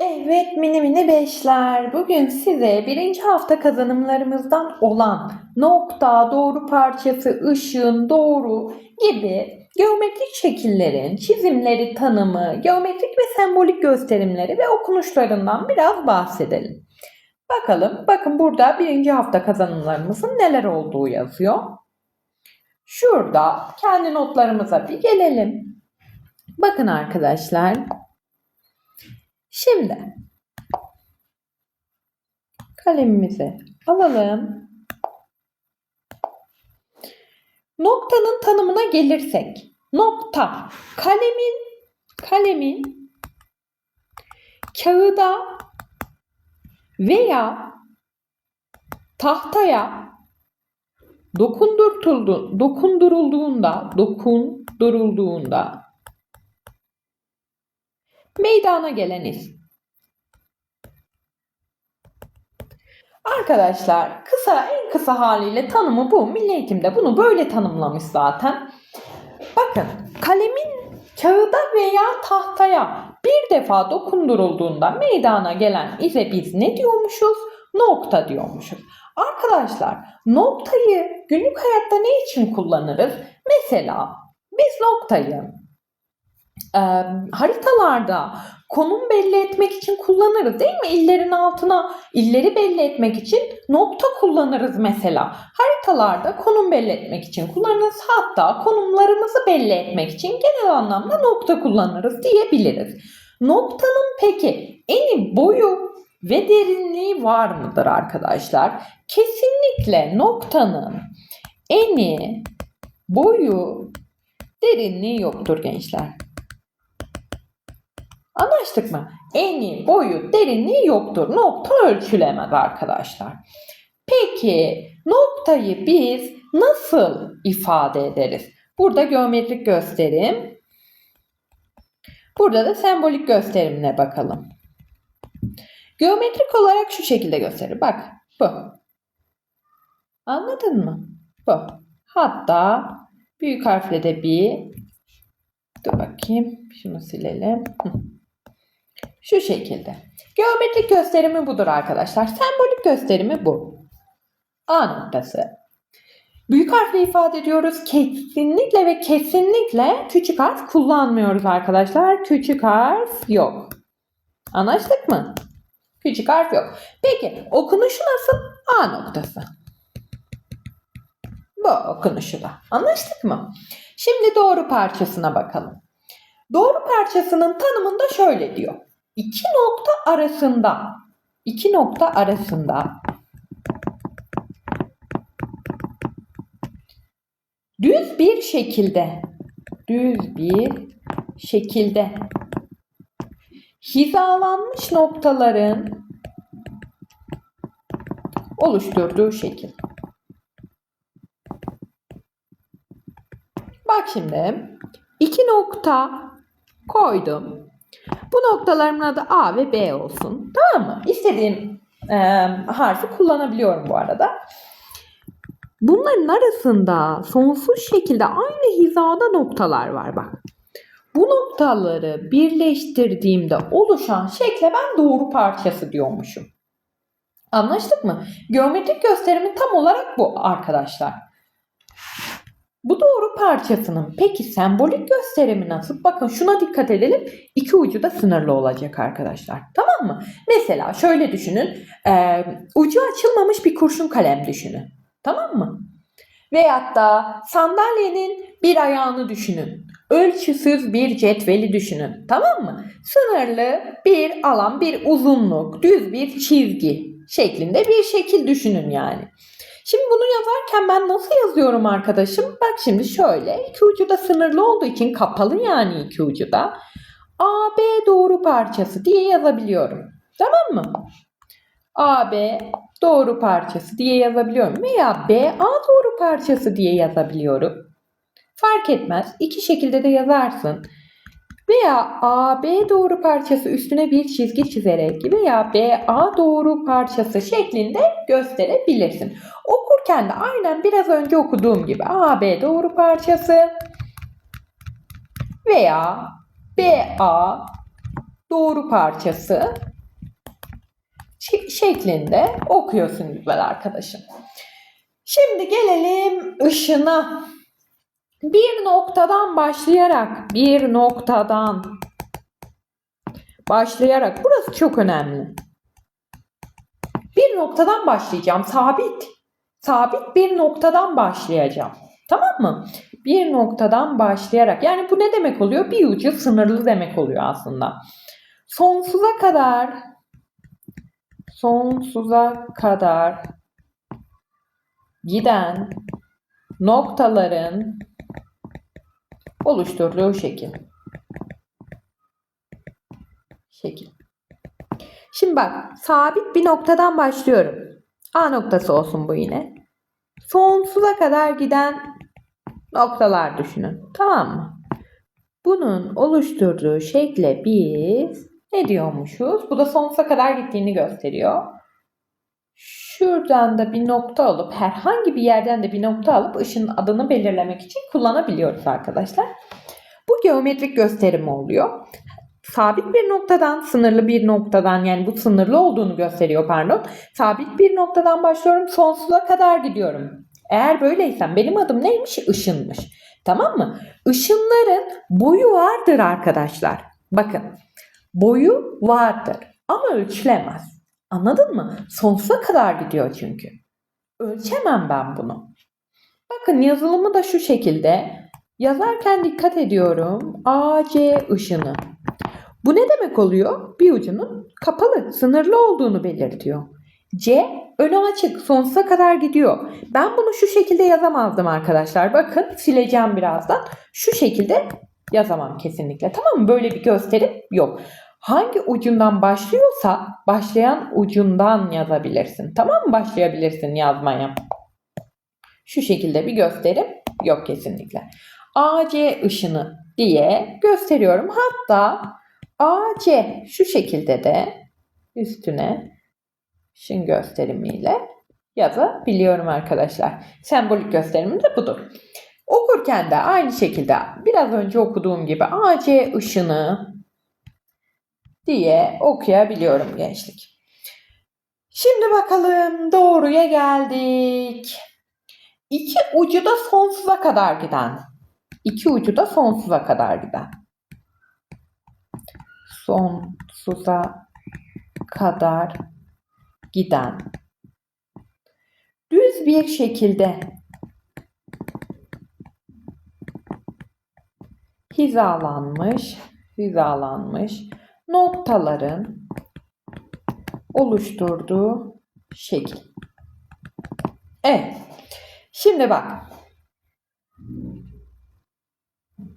Evet mini mini beşler. Bugün size birinci hafta kazanımlarımızdan olan nokta, doğru parçası, ışığın, doğru gibi geometrik şekillerin çizimleri, tanımı, geometrik ve sembolik gösterimleri ve okunuşlarından biraz bahsedelim. Bakalım, bakın burada birinci hafta kazanımlarımızın neler olduğu yazıyor. Şurada kendi notlarımıza bir gelelim. Bakın arkadaşlar, Şimdi kalemimizi alalım. Noktanın tanımına gelirsek, nokta kalemin kalemin kağıda veya tahtaya dokundurulduğunda, dokundurulduğunda meydana gelen isim. Arkadaşlar kısa en kısa haliyle tanımı bu. Milli Eğitim'de bunu böyle tanımlamış zaten. Bakın kalemin kağıda veya tahtaya bir defa dokundurulduğunda meydana gelen ize biz ne diyormuşuz? Nokta diyormuşuz. Arkadaşlar noktayı günlük hayatta ne için kullanırız? Mesela biz noktayı e, haritalarda konum belli etmek için kullanırız değil mi? İllerin altına illeri belli etmek için nokta kullanırız mesela. Haritalarda konum belli etmek için kullanırız. Hatta konumlarımızı belli etmek için genel anlamda nokta kullanırız diyebiliriz. Noktanın peki eni boyu ve derinliği var mıdır arkadaşlar? Kesinlikle noktanın eni, boyu, derinliği yoktur gençler. Anlaştık mı? Eni, boyu, derinliği yoktur. Nokta ölçülemez arkadaşlar. Peki noktayı biz nasıl ifade ederiz? Burada geometrik gösterim. Burada da sembolik gösterimine bakalım. Geometrik olarak şu şekilde gösterir. Bak bu. Anladın mı? Bu. Hatta büyük harfle de bir dur bakayım. Şunu silelim. Hı. Şu şekilde. Geometrik gösterimi budur arkadaşlar. Sembolik gösterimi bu. A noktası. Büyük harfle ifade ediyoruz. Kesinlikle ve kesinlikle küçük harf kullanmıyoruz arkadaşlar. Küçük harf yok. Anlaştık mı? Küçük harf yok. Peki okunuşu nasıl? A noktası. Bu okunuşu da. Anlaştık mı? Şimdi doğru parçasına bakalım. Doğru parçasının tanımında şöyle diyor. İki nokta arasında. İki nokta arasında. Düz bir şekilde. Düz bir şekilde. Hizalanmış noktaların oluşturduğu şekil. Bak şimdi. İki nokta koydum. Bu noktalarımın adı A ve B olsun. Tamam mı? İstediğim e, harfi kullanabiliyorum bu arada. Bunların arasında sonsuz şekilde aynı hizada noktalar var bak. Bu noktaları birleştirdiğimde oluşan şekle ben doğru parçası diyormuşum. Anlaştık mı? Geometrik gösterimi tam olarak bu arkadaşlar. Bu doğru parçasının peki sembolik gösterimi nasıl? Bakın şuna dikkat edelim. İki ucu da sınırlı olacak arkadaşlar. Tamam mı? Mesela şöyle düşünün. E, ucu açılmamış bir kurşun kalem düşünün. Tamam mı? Veyahut da sandalyenin bir ayağını düşünün. Ölçüsüz bir cetveli düşünün. Tamam mı? Sınırlı bir alan, bir uzunluk, düz bir çizgi şeklinde bir şekil düşünün yani. Şimdi bunu yazarken ben nasıl yazıyorum arkadaşım? Bak şimdi şöyle. iki ucu da sınırlı olduğu için kapalı yani iki ucu da. AB doğru parçası diye yazabiliyorum. Tamam mı? AB doğru parçası diye yazabiliyorum. Veya BA doğru parçası diye yazabiliyorum. Fark etmez. İki şekilde de yazarsın. Veya AB doğru parçası üstüne bir çizgi çizerek veya BA doğru parçası şeklinde gösterebilirsin. Okurken de aynen biraz önce okuduğum gibi AB doğru parçası veya BA doğru parçası şeklinde okuyorsun güzel arkadaşım. Şimdi gelelim ışına. Bir noktadan başlayarak, bir noktadan başlayarak, burası çok önemli. Bir noktadan başlayacağım, sabit. Sabit bir noktadan başlayacağım. Tamam mı? Bir noktadan başlayarak. Yani bu ne demek oluyor? Bir ucu sınırlı demek oluyor aslında. Sonsuza kadar sonsuza kadar giden noktaların oluşturduğu şekil. Şekil. Şimdi bak sabit bir noktadan başlıyorum. A noktası olsun bu yine. Sonsuza kadar giden noktalar düşünün. Tamam mı? Bunun oluşturduğu şekle biz ne diyormuşuz? Bu da sonsuza kadar gittiğini gösteriyor. Şuradan da bir nokta alıp herhangi bir yerden de bir nokta alıp ışın adını belirlemek için kullanabiliyoruz arkadaşlar. Bu geometrik gösterimi oluyor. Sabit bir noktadan, sınırlı bir noktadan yani bu sınırlı olduğunu gösteriyor pardon. Sabit bir noktadan başlıyorum sonsuza kadar gidiyorum. Eğer böyleysem benim adım neymiş? Işınmış. Tamam mı? Işınların boyu vardır arkadaşlar. Bakın boyu vardır ama ölçülemez. Anladın mı? Sonsuza kadar gidiyor çünkü. Ölçemem ben bunu. Bakın yazılımı da şu şekilde. Yazarken dikkat ediyorum. AC ışını. Bu ne demek oluyor? Bir ucunun kapalı, sınırlı olduğunu belirtiyor. C önü açık, sonsuza kadar gidiyor. Ben bunu şu şekilde yazamazdım arkadaşlar. Bakın sileceğim birazdan. Şu şekilde yazamam kesinlikle. Tamam mı? Böyle bir gösterim yok. Hangi ucundan başlıyorsa başlayan ucundan yazabilirsin. Tamam mı? Başlayabilirsin yazmaya. Şu şekilde bir gösterim yok kesinlikle. AC ışını diye gösteriyorum. Hatta AC şu şekilde de üstüne ışın gösterimiyle yazabiliyorum arkadaşlar. Sembolik gösterimim de budur. Okurken de aynı şekilde biraz önce okuduğum gibi AC ışını diye okuyabiliyorum gençlik. Şimdi bakalım doğruya geldik. İki ucu da sonsuza kadar giden. İki ucu da sonsuza kadar giden. Sonsuza kadar giden. Düz bir şekilde hizalanmış, hizalanmış noktaların oluşturduğu şekil. Evet. Şimdi bak.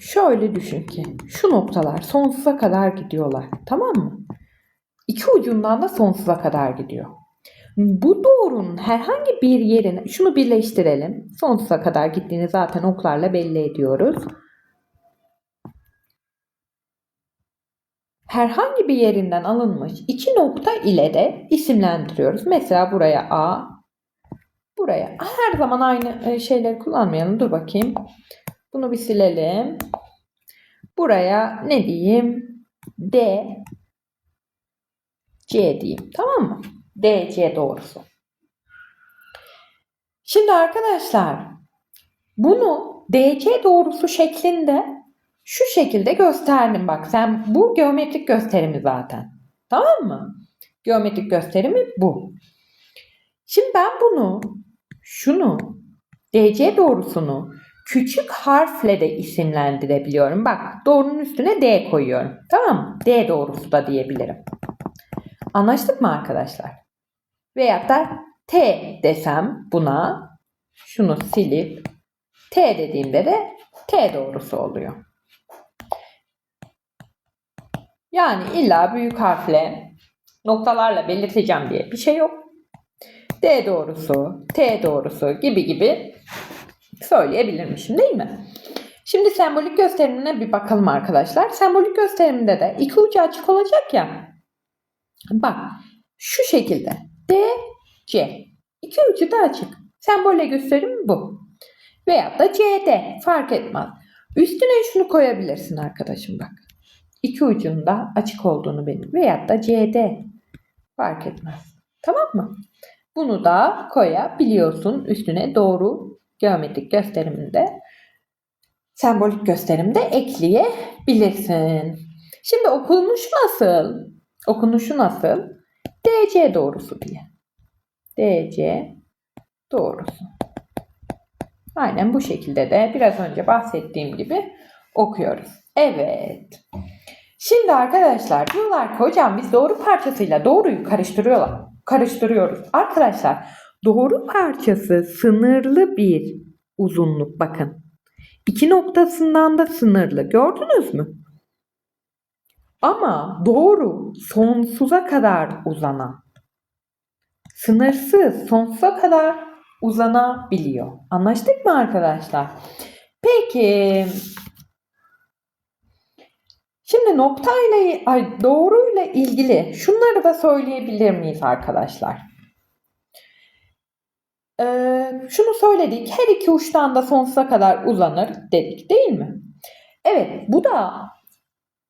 Şöyle düşün ki şu noktalar sonsuza kadar gidiyorlar. Tamam mı? İki ucundan da sonsuza kadar gidiyor. Bu doğrunun herhangi bir yerine şunu birleştirelim. Sonsuza kadar gittiğini zaten oklarla belli ediyoruz. Herhangi bir yerinden alınmış iki nokta ile de isimlendiriyoruz. Mesela buraya A, buraya her zaman aynı e, şeyleri kullanmayalım. Dur bakayım. Bunu bir silelim. Buraya ne diyeyim? D, C diyeyim. Tamam mı? D, C doğrusu. Şimdi arkadaşlar bunu DC doğrusu şeklinde şu şekilde gösterdim bak sen bu geometrik gösterimi zaten. Tamam mı? Geometrik gösterimi bu. Şimdi ben bunu şunu DC doğrusunu küçük harfle de isimlendirebiliyorum. Bak doğrunun üstüne D koyuyorum. Tamam mı? D doğrusu da diyebilirim. Anlaştık mı arkadaşlar? Veyahut da T desem buna şunu silip T dediğimde de T doğrusu oluyor. Yani illa büyük harfle noktalarla belirteceğim diye bir şey yok. D doğrusu, T doğrusu gibi gibi söyleyebilirmişim değil mi? Şimdi sembolik gösterimine bir bakalım arkadaşlar. Sembolik gösteriminde de iki ucu açık olacak ya. Bak şu şekilde D, C. İki ucu da açık. Sembolle gösterim bu. Veya da CD fark etmez. Üstüne şunu koyabilirsin arkadaşım bak. İki ucunda açık olduğunu benim veyahut da CD fark etmez. Tamam mı? Bunu da koyabiliyorsun üstüne doğru geometrik gösteriminde sembolik gösterimde ekleyebilirsin. Şimdi okunmuş nasıl? Okunuşu nasıl? DC doğrusu diye. DC doğrusu. Aynen bu şekilde de biraz önce bahsettiğim gibi okuyoruz. Evet. Şimdi arkadaşlar diyorlar ki hocam biz doğru parçasıyla doğruyu karıştırıyorlar. Karıştırıyoruz. Arkadaşlar doğru parçası sınırlı bir uzunluk bakın. İki noktasından da sınırlı. Gördünüz mü? Ama doğru sonsuza kadar uzanan. Sınırsız sonsuza kadar uzanabiliyor. Anlaştık mı arkadaşlar? Peki Şimdi noktayla ay doğruyla ilgili şunları da söyleyebilir miyiz arkadaşlar? Ee, şunu söyledik. Her iki uçtan da sonsuza kadar uzanır dedik değil mi? Evet bu da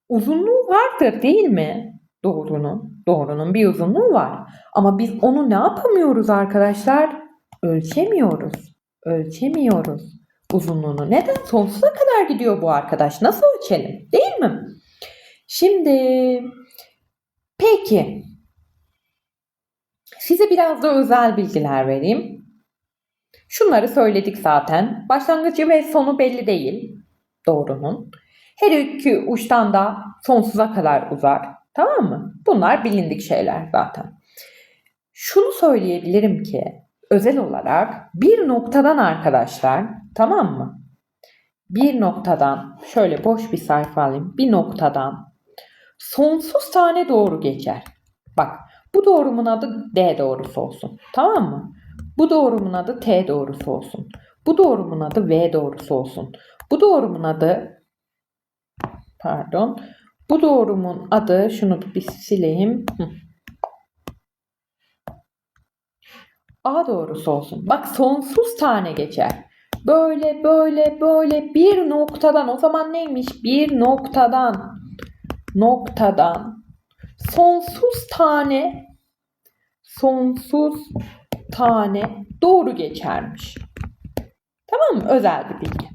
uzunluğu vardır değil mi? Doğrunun. Doğrunun bir uzunluğu var. Ama biz onu ne yapamıyoruz arkadaşlar? Ölçemiyoruz. Ölçemiyoruz uzunluğunu. Neden? Sonsuza kadar gidiyor bu arkadaş. Nasıl ölçelim? Değil mi? Şimdi peki size biraz da özel bilgiler vereyim. Şunları söyledik zaten. Başlangıcı ve sonu belli değil doğrunun. Her iki uçtan da sonsuza kadar uzar. Tamam mı? Bunlar bilindik şeyler zaten. Şunu söyleyebilirim ki özel olarak bir noktadan arkadaşlar tamam mı? Bir noktadan şöyle boş bir sayfa alayım. Bir noktadan sonsuz tane doğru geçer. Bak bu doğrumun adı D doğrusu olsun. Tamam mı? Bu doğrumun adı T doğrusu olsun. Bu doğrumun adı V doğrusu olsun. Bu doğrumun adı pardon. Bu doğrumun adı şunu bir sileyim. A doğrusu olsun. Bak sonsuz tane geçer. Böyle böyle böyle bir noktadan o zaman neymiş? Bir noktadan noktadan sonsuz tane sonsuz tane doğru geçermiş. Tamam mı? Özel bir bilgi.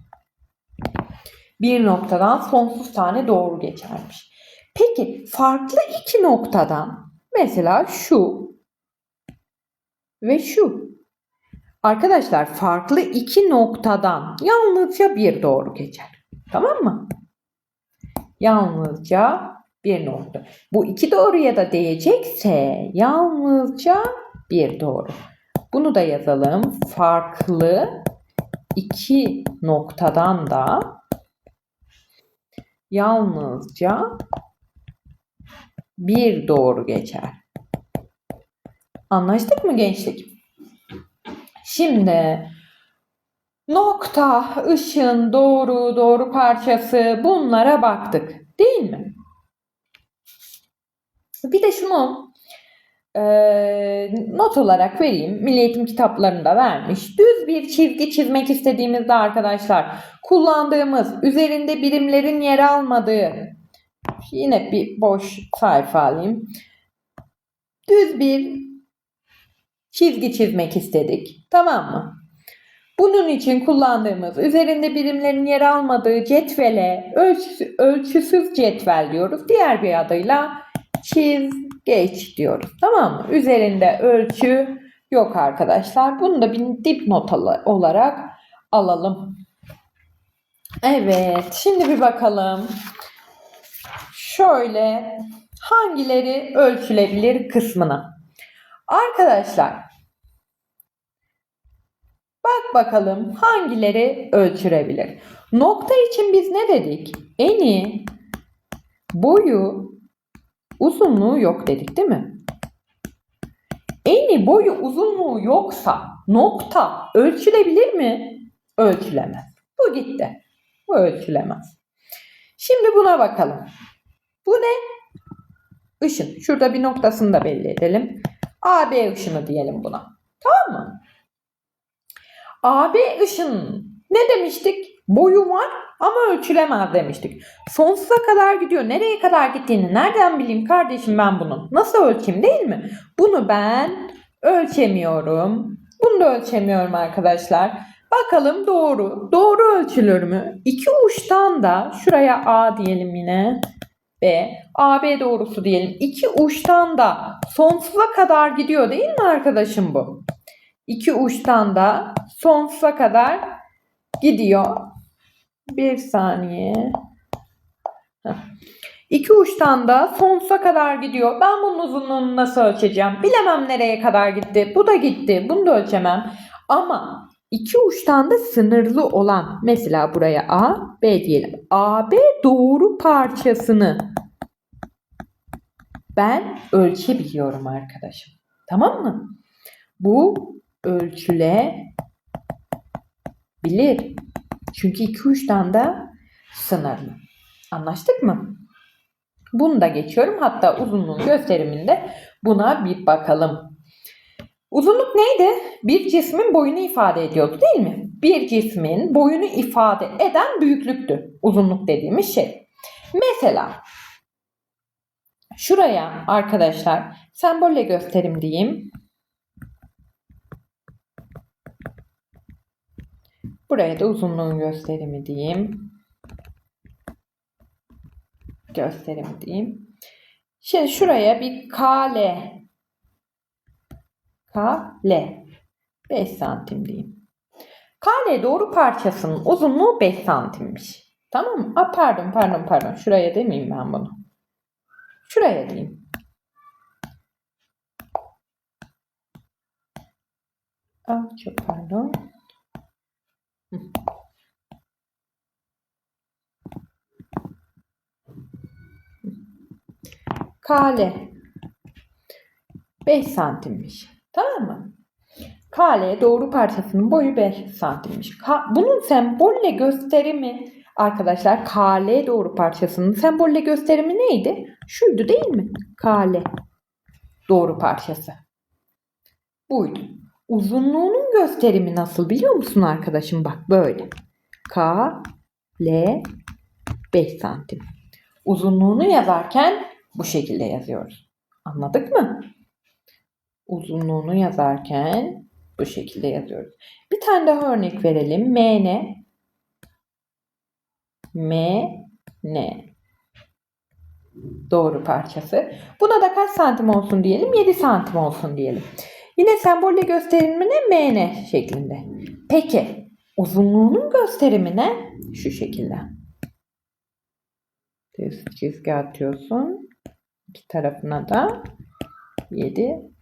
Bir noktadan sonsuz tane doğru geçermiş. Peki farklı iki noktadan mesela şu ve şu. Arkadaşlar farklı iki noktadan yalnızca bir doğru geçer. Tamam mı? Yalnızca bir nokta. Bu iki doğruya da değecekse yalnızca bir doğru. Bunu da yazalım. Farklı iki noktadan da yalnızca bir doğru geçer. Anlaştık mı gençlik? Şimdi nokta, ışın, doğru, doğru parçası bunlara baktık. Değil mi? Bir de şunu e, not olarak vereyim. Milli Eğitim kitaplarında vermiş. Düz bir çizgi çizmek istediğimizde arkadaşlar kullandığımız üzerinde birimlerin yer almadığı yine bir boş sayfa alayım. Düz bir çizgi çizmek istedik. Tamam mı? Bunun için kullandığımız üzerinde birimlerin yer almadığı cetvele ölçüsü, ölçüsüz cetvel diyoruz. Diğer bir adıyla çiz geç diyoruz. Tamam mı? Üzerinde ölçü yok arkadaşlar. Bunu da bir dipnot olarak alalım. Evet. Şimdi bir bakalım. Şöyle hangileri ölçülebilir kısmına. Arkadaşlar bak bakalım hangileri ölçülebilir. Nokta için biz ne dedik? Eni, boyu, uzunluğu yok dedik değil mi? Eni, boyu, uzunluğu yoksa nokta ölçülebilir mi? Ölçülemez. Bu gitti. Bu ölçülemez. Şimdi buna bakalım. Bu ne? Işın. Şurada bir noktasını da belli edelim. AB ışını diyelim buna. Tamam mı? AB ışın ne demiştik? Boyu var ama ölçülemez demiştik. Sonsuza kadar gidiyor. Nereye kadar gittiğini nereden bileyim kardeşim ben bunu? Nasıl ölçeyim değil mi? Bunu ben ölçemiyorum. Bunu da ölçemiyorum arkadaşlar. Bakalım doğru. Doğru ölçülür mü? İki uçtan da şuraya A diyelim yine. B. AB doğrusu diyelim. İki uçtan da sonsuza kadar gidiyor değil mi arkadaşım bu? İki uçtan da sonsuza kadar gidiyor. Bir saniye. İki uçtan da sonsuza kadar gidiyor. Ben bunun uzunluğunu nasıl ölçeceğim? Bilemem nereye kadar gitti. Bu da gitti. Bunu da ölçemem. Ama iki uçtan da sınırlı olan mesela buraya A, B diyelim. AB doğru parçasını ben ölçebiliyorum arkadaşım. Tamam mı? Bu ölçülebilir. Çünkü iki uçtan da sınırlı. Anlaştık mı? Bunu da geçiyorum. Hatta uzunluğun gösteriminde buna bir bakalım. Uzunluk neydi? Bir cismin boyunu ifade ediyordu değil mi? Bir cismin boyunu ifade eden büyüklüktü. Uzunluk dediğimiz şey. Mesela şuraya arkadaşlar sembolle gösterim diyeyim. Buraya da uzunluğun gösterimi diyeyim. Gösterimi diyeyim. Şimdi şuraya bir kale kale 5 santim diyeyim. Kale doğru parçasının uzunluğu 5 santimmiş. Tamam mı? Aa, pardon pardon pardon. Şuraya demeyeyim ben bunu. Şuraya diyeyim. Aa, çok pardon. Kale 5 santimmiş. Tamam mı? Kale doğru parçasının boyu 5 santimmiş. Ka- Bunun sembolle gösterimi arkadaşlar kale doğru parçasının sembolle gösterimi neydi? Şuydu değil mi? Kale doğru parçası. Buydu. Uzunluğunun gösterimi nasıl biliyor musun arkadaşım? Bak böyle. Kale 5 santim. Uzunluğunu yazarken bu şekilde yazıyoruz. Anladık mı? Uzunluğunu yazarken bu şekilde yazıyoruz. Bir tane daha örnek verelim. M ne? M ne? Doğru parçası. Buna da kaç santim olsun diyelim? 7 santim olsun diyelim. Yine sembolle gösterimine M ne şeklinde. Peki uzunluğunun gösterimi ne? Şu şekilde. Düz çizgi atıyorsun. İki tarafına da 7